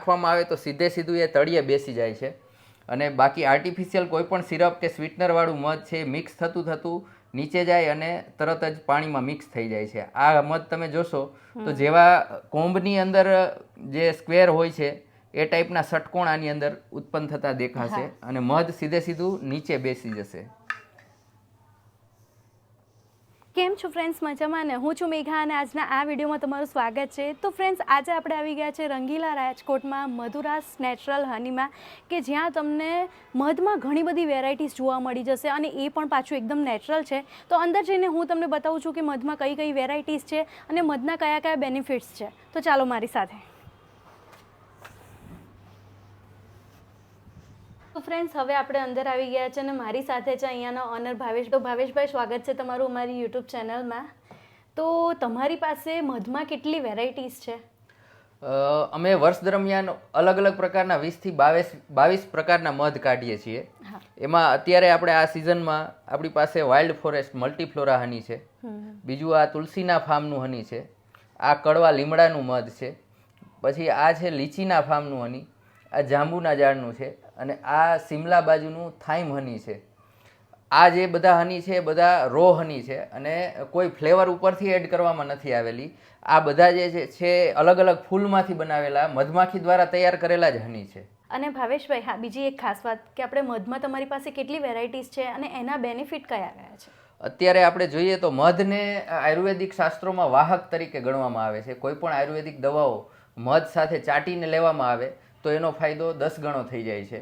નાખવામાં આવે તો સીધે સીધું એ તળિયે બેસી જાય છે. અને બાકી આર્ટિફિશિયલ કોઈપણ સિરપ કે સ્વીટનરવાળું મધ છે મિક્સ થતું થતું નીચે જાય અને તરત જ પાણીમાં મિક્સ થઈ જાય છે. આ મધ તમે જોશો તો જેવા કોંબની અંદર જે સ્ક્વેર હોય છે એ ટાઈપના ષટકોણ આની અંદર ઉત્પન્ન થતા દેખાશે અને મધ સીધે સીધું નીચે બેસી જશે. કેમ છો ફ્રેન્ડ્સ મજામાં ને? હું છું મેઘા અને આજના આ વિડીયોમાં તમારું સ્વાગત છે. તો ફ્રેન્ડ્સ આજે આપણે આવી ગયા છે રંગીલા રાજકોટમાં મધુરાસ નેચરલ હનીમાં, કે જ્યાં તમને મધમાં ઘણી બધી વેરાયટીઝ જોવા મળી જશે અને એ પણ પાછું એકદમ નેચરલ છે. તો અંદર જઈને હું તમને બતાવું છું કે મધમાં કઈ કઈ વેરાયટીઝ છે અને મધના કયા કયા બેનિફિટ્સ છે. તો ચાલો મારી સાથે. તો ફ્રેન્ડ્સ હવે આપણે અંદર આવી ગયા છે અને મારી સાથે છે અહીંયાનો ઓનર ભાવેશ. તો ભાવેશભાઈ સ્વાગત છે તમારું અમારી યુટ્યુબ ચેનલમાં તો તમારી પાસે મધમાં કેટલી વેરાયટીઝ છે? અમે વર્ષ દરમિયાન અલગ અલગ પ્રકારના વીસથી બાવીસ બાવીસ પ્રકારના મધ કાઢીએ છીએ. એમાં અત્યારે આપણે આ સિઝનમાં આપણી પાસે વાઇલ્ડ ફોરેસ્ટ મલ્ટીફ્લોરા હની છે. બીજું આ તુલસીના ફાર્મનું હની છે. આ કડવા લીમડાનું મધ છે. પછી આ છે લીચીના ફાર્મનું હની આ જાંબુના ઝાડનું છે. અને આ સિમલા બાજુનું થાઈમ હની છે. આ જે બધા હની છે એ બધા રો હની છે અને કોઈ ફ્લેવર ઉપરથી એડ કરવામાં નથી આવેલી. આ બધા જે છે- છે અલગ અલગ ફૂલમાંથી બનાવેલા મધમાખી દ્વારા તૈયાર કરેલા જ હની છે. અને ભાવેશભાઈ હા બીજી એક ખાસ વાત કે આપણે મધમાં તમારી પાસે કેટલી વેરાયટીઝ છે અને એના બેનિફિટ કયા કયા છે? અત્યારે આપણે જોઈએ તો મધને આયુર્વેદિક શાસ્ત્રોમાં વાહક તરીકે ગણવામાં આવે છે. કોઈ પણ આયુર્વેદિક દવાઓ મધ સાથે ચાટીને લેવામાં આવે. તો એનો ફાયદો દસ ગણો થઈ જાય છે.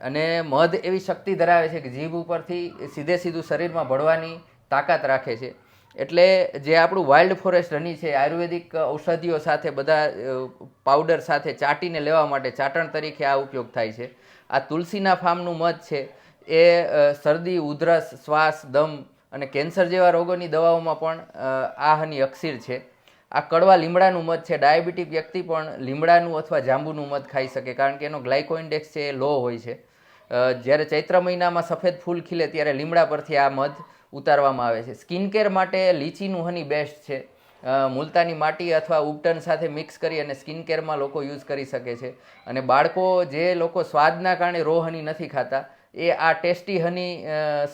અને મધ એવી શક્તિ ધરાવે છે કે જીભ ઉપરથી સીધે સીધું શરીરમાં ભળવાની તાકાત રાખે છે. એટલે જે આપણું વાઇલ્ડ ફોરેસ્ટ રની છે, આયુર્વેદિક ઔષધિઓ સાથે બધા પાવડર સાથે ચાટીને લેવા માટે ચાટણ તરીકે આ ઉપયોગ થાય છે. આ તુલસીના ફાર્મનું મધ છે, એ શરદી, ઉધરસ, શ્વાસ, દમ અને કેન્સર જેવા રોગોની દવાઓમાં પણ આ હની અક્ષીર છે. આ કડવા લીમડાનું મધ છે. ડાયાબિટીક વ્યક્તિ પણ લીમડાનું અથવા જાંબુનું મધ ખાઈ શકે, કારણ કે એનો ગ્લાયકો ઇન્ડેક્સ છે એ લો હોય છે. જ્યારે ચૈત્ર મહિનામાં સફેદ ફૂલ ખીલે ત્યારે લીમડા પરથી આ મધ ઉતારવામાં આવે છે. સ્કિન કેર માટે લીચીનું હની બેસ્ટ છે. મુલતાની માટી અથવા ઉપટન સાથે મિક્સ કરી અને સ્કિન કેરમાં લોકો યુઝ કરી શકે છે. અને બાળકો જે લોકો સ્વાદના કારણે રોહની નથી ખાતા એ આ ટેસ્ટી હની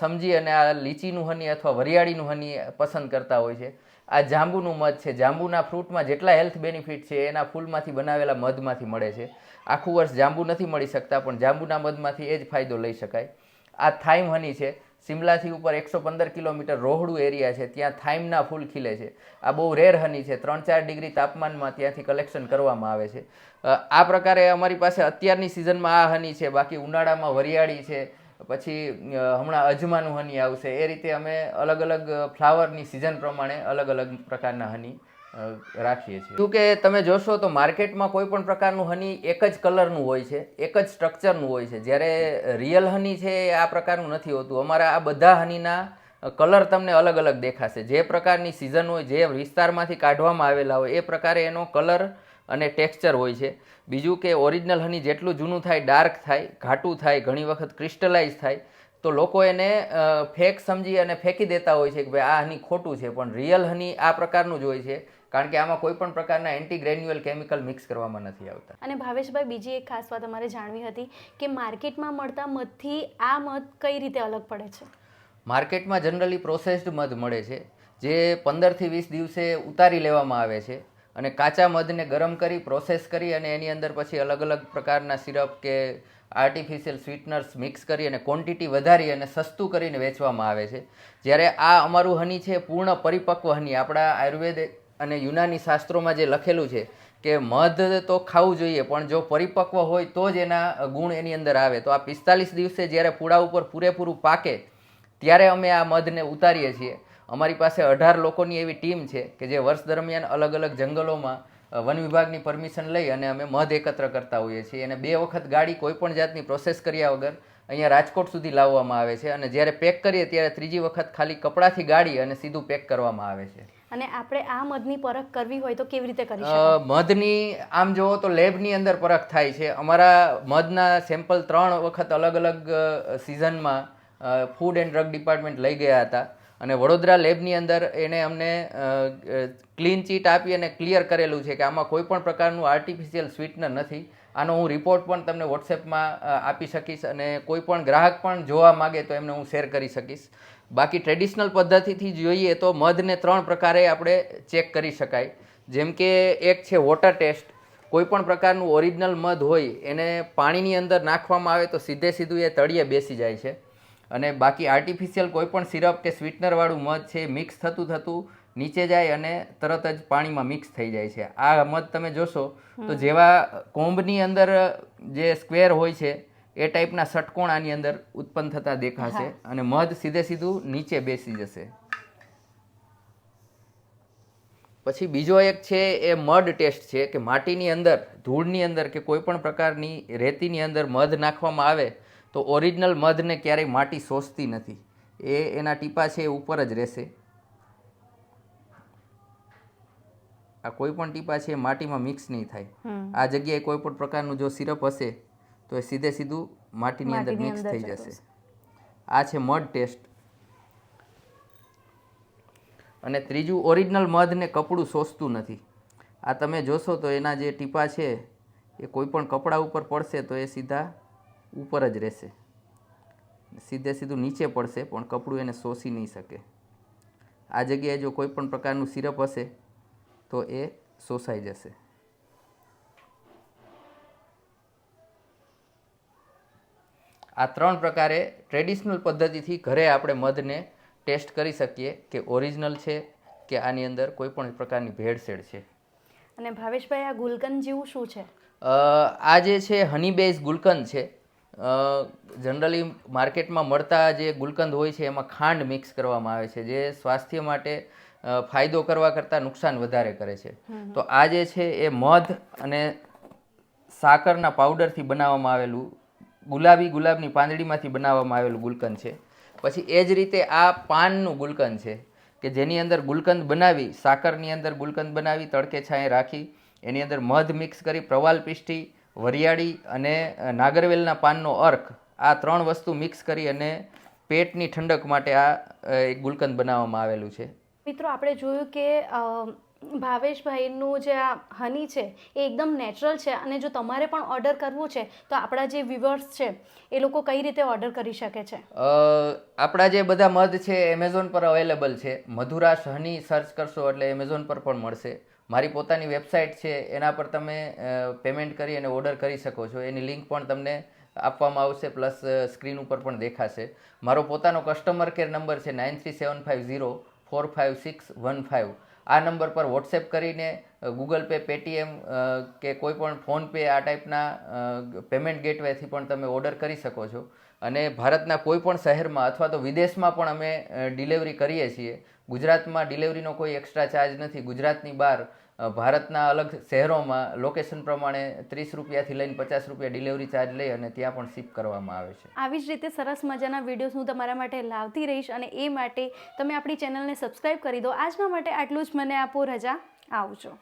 સમજી અને આ લીચીનું હની અથવા વરિયાળીનું હની પસંદ કરતા હોય છે. આ જાંબુનું મધ છે. જાંબુના ફ્રૂટમાં જેટલા હેલ્થ બેનિફિટ છે, એના ફૂલમાંથી બનાવેલા મધમાંથી મળે છે. આખું વર્ષ જાંબુ નથી મળી શકતા, પણ જાંબુના મધમાંથી એ જ ફાયદો લઈ શકાય. આ થાઈમ હની છે. સિમલાથી ઉપર એકસો પંદર કિલોમીટર રોહડું એરિયા છે, ત્યાં થાઈમના ફૂલ ખીલે છે. આ બહુ રેર હની છે, ત્રણ ચાર ડિગ્રી તાપમાનમાં ત્યાંથી કલેક્શન કરવામાં આવે છે. આ પ્રકારે અમારી પાસે અત્યારની સિઝનમાં આ હની છે, બાકી ઉનાળામાં વરિયાળી છે પછી હમણાં અજમાનું હની આવશે. એ રીતે અમે અલગ અલગ ફ્લાવરની સિઝન પ્રમાણે અલગ અલગ પ્રકારના હની રાખીએ છીએ. કે તમે જોશો તો માર્કેટમાં કોઈ પણ પ્રકારનું હની એક જ કલરનું હોય છે, એક જ સ્ટ્રક્ચરનું હોય છે. જ્યારે રિયલ હની છે એ આ પ્રકારનું નથી હોતું. અમારા આ બધા હનીના કલર તમને અલગ અલગ દેખાશે. જે પ્રકારની સિઝન હોય, જે વિસ્તારમાંથી કાઢવામાં આવેલા હોય, એ પ્રકારે એનો કલર અને ટેક્સચર હોય છે. બીજું કે ઓરિજિનલ હની જેટલું જૂનું થાય ડાર્ક થાય ઘાટું થાય ઘણી વખત ક્રિસ્ટલાઇઝ થાય તો લોકો એને ફેક સમજી અને ફેંકી દેતા હોય છે કે ભાઈ આ હની ખોટું છે પણ રિયલ હની આ પ્રકારનું જ હોય છે. કારણ કે આમાં કોઈ પણ પ્રકારના એન્ટી ગ્રેન્યુઅલ કેમિકલ મિક્સ કરવામાં નથી આવતા. અને ભાવેશભાઈ બીજી એક ખાસ વાત અમારે જાણવી હતી કે માર્કેટમાં મળતા મધથી આ મધ કઈ રીતે અલગ પડે છે? માર્કેટમાં જનરલી પ્રોસેસ્ડ મધ મળે છે જે પંદરથી વીસ દિવસે ઉતારી લેવામાં આવે છે. અને કાચા મધને ગરમ કરી પ્રોસેસ કરી અને એની અંદર પછી અલગ અલગ પ્રકારના સિરપ કે આર્ટિફિશિયલ સ્વીટનર્સ મિક્સ કરી અને ક્વોન્ટિટી વધારી અને સસ્તું કરીને વેચવામાં આવે છે. જ્યારે આ અમારું હની છે, પૂર્ણ પરિપક્વ હની. આપણા આયુર્વેદ અને યુનાની શાસ્ત્રોમાં જે લખેલું છે કે મધ તો ખાવું જોઈએ, પણ જો પરિપક્વ હોય તો જ એના ગુણ એની અંદર આવે. તો આ પિસ્તાલીસ દિવસે જ્યારે પૂળા ઉપર પૂરેપૂરું પાકે, ત્યારે અમે આ મધને ઉતારીએ છીએ. અમારી પાસે અઢાર લોકોની એવી ટીમ છે કે જે વર્ષ દરમિયાન અલગ અલગ જંગલોમાં વન વિભાગની પરમિશન લઈ અને અમે મધ એકત્ર કરતા હોઈએ છીએ. અને બે વખત ગાડી કોઈપણ જાતની પ્રોસેસ કર્યા વગર અહીંયા રાજકોટ સુધી લાવવામાં આવે છે અને જ્યારે પેક કરીએ ત્યારે ત્રીજી વખત ખાલી કપડાથી ગાડી અને સીધું પેક કરવામાં આવે છે. અને આપણે આ મધની પરખ કરવી હોય તો કેવી રીતે કરી મધની આમ જુઓ તો લેબની અંદર પરખ થાય છે. અમારા મધના સેમ્પલ ત્રણ વખત અલગ અલગ સિઝનમાં ફૂડ એન્ડ ડ્રગ ડિપાર્ટમેન્ટ લઈ ગયા હતા. અને વડોદરા લેબની અંદર એણે અમને ક્લીન ચીટ આપી અને ક્લિયર કરેલું છે કે આમાં કોઈ પણ પ્રકારનું આર્ટિફિશિયલ સ્વીટનર નથી. આનો હું રિપોર્ટ પણ તમને વોટ્સએપમાં આપી શકીશ અને કોઈ પણ ગ્રાહક પણ જોવા માગે તો એમને હું શેર કરી શકીશ. બાકી ટ્રેડિશનલ પદ્ધતિથી જોઈએ તો મધને ત્રણ પ્રકારે આપણે ચેક કરી શકાય. જેમ કે એક છે વોટર ટેસ્ટ કોઈ પણ પ્રકારનું ઓરિજિનલ મધ હોય એને પાણીની અંદર નાખવામાં આવે તો સીધે સીધું એ તળિયે બેસી જાય છે. અને બાકી આર્ટિફિશિયલ કોઈપણ સિરપ કે સ્વીટનરવાળું મધ છે મિક્સ થતું થતું નીચે જાય અને તરત જ પાણીમાં મિક્સ થઈ જાય છે. આ મધ તમે જોશો તો જેવા કોંબની અંદર જે સ્ક્વેર હોય છે એ ટાઈપના ષટકોણ આની અંદર ઉત્પન્ન થતા દેખાશે અને મધ સીધે સીધું નીચે બેસી જશે. પછી બીજો એક છે એ મડ ટેસ્ટ છે કે માટીની અંદર ધૂળની અંદર કે કોઈ પણ પ્રકારની રેતીની અંદર મધ નાખવામાં આવે તો ઓરિજિનલ મધને ક્યારેય માટી શોષતી નથી. એ એના ટીપા છે એ ઉપર જ રહેશે. આ કોઈ પણ ટીપા છે એ માટીમાં મિક્સ નહીં થાય. આ જગ્યાએ કોઈ પણ પ્રકારનું જો સિરપ હશે તો એ સીધે સીધું માટીની અંદર મિક્સ થઈ જશે. આ છે મડ ટેસ્ટ. અને ત્રીજું ઓરિજિનલ મધને કપડું શોષતું નથી. આ તમે જોશો તો એના જે ટીપા છે એ કોઈ પણ કપડા ઉપર પડશે તો એ સીધા ઉપર જ રહેશે. સીધે સીધું નીચે પડશે પણ કપડું એને શોષી નહીં શકે. આ જગ્યાએ જો કોઈ પણ પ્રકારનું સિરપ હશે તો એ શોષાઈ જશે. આ ત્રણ પ્રકારે ટ્રેડિશનલ પદ્ધતિથી ઘરે આપણે મધને ટેસ્ટ કરી શકીએ કે ઓરિજિનલ છે કે આની અંદર કોઈ પણ પ્રકારની ભેળસેળ છે. અને ભાવેશભાઈ આ ગુલકંદ જેવું શું છે? આ જે છે હની બેઝ ગુલકંદ છે જનરલી માર્કેટમાં મળતા જે ગુલકંદ હોય છે એમાં ખાંડ મિક્સ કરવામાં આવે છે જે સ્વાસ્થ્ય માટે ફાયદો કરવા કરતાં નુકસાન વધારે કરે છે. તો આ જે છે એ મધ અને સાકરના પાવડરથી બનાવવામાં આવેલું ગુલાબી ગુલાબની પાંદડીમાંથી બનાવવામાં આવેલું ગુલકંદ છે. પછી એ જ રીતે આ પાનનું ગુલકંદ છે કે જેની અંદર ગુલકંદ બનાવી સાકરની અંદર ગુલકંદ બનાવી તડકે છાંય રાખી એની અંદર મધ મિક્સ કરી પ્રવાલ પિષ્ટી વરિયાળી અને નાગરવેલના પાનનો અર્ક, આ ત્રણ વસ્તુ મિક્સ કરી અને પેટની ઠંડક માટે આ એક ગુલકંદ બનાવવામાં આવેલું છે. મિત્રો, આપણે જોયું કે ભાવેશભાઈનું જે આ હની છે, એ એકદમ નેચરલ છે અને જો તમારે પણ ઓર્ડર કરવું છે, તો આપણા જે વ્યુઅર્સ છે, એ લોકો કઈ રીતે ઓર્ડર કરી શકે છે? આપણા જે બધા મધ છે એમેઝોન પર અવેલેબલ છે. મધુરાશ હની સર્ચ કરશો એટલે એમેઝોન પર પણ મળશે. મારી પોતાની વેબસાઇટ છે, એના પર તમે પેમેન્ટ કરી અને ઓર્ડર કરી શકો છો. એની લિંક પણ તમને આપવામાં આવશે પ્લસ સ્ક્રીન ઉપર પણ દેખાશે. મારો પોતાનો કસ્ટમર કેર નંબર છે nine three seven five zero four five six one five આ નંબર પર વોટ્સએપ કરીને ગૂગલ પે પેટીએમ કે કોઈ પણ ફોનપે આ ટાઈપના પેમેન્ટ ગેટવેથી પણ તમે ઓર્ડર કરી શકો છો. અને ભારતના કોઈ પણ શહેરમાં અથવા તો વિદેશમાં પણ અમે ડિલિવરી કરીએ છીએ. ગુજરાતમાં ડિલિવરીનો કોઈ એક્સ્ટ્રા ચાર્જ નથી. ગુજરાતની બહાર ભારતના અલગ શહેરોમાં લોકેશન પ્રમાણે ત્રીસ રૂપિયાથી લઈને પચાસ રૂપિયા ડિલિવરી ચાર્જ લઈ અને ત્યાં પણ શિપ કરવામાં આવે છે. આવી જ રીતે સરસ મજાના વિડીયોઝ હું તમારા માટે લાવતી રહીશ અને એ માટે તમે આપણી ચેનલને સબસ્ક્રાઈબ કરી દો. આજના માટે આટલું જ મને આપો રજા. આવજો.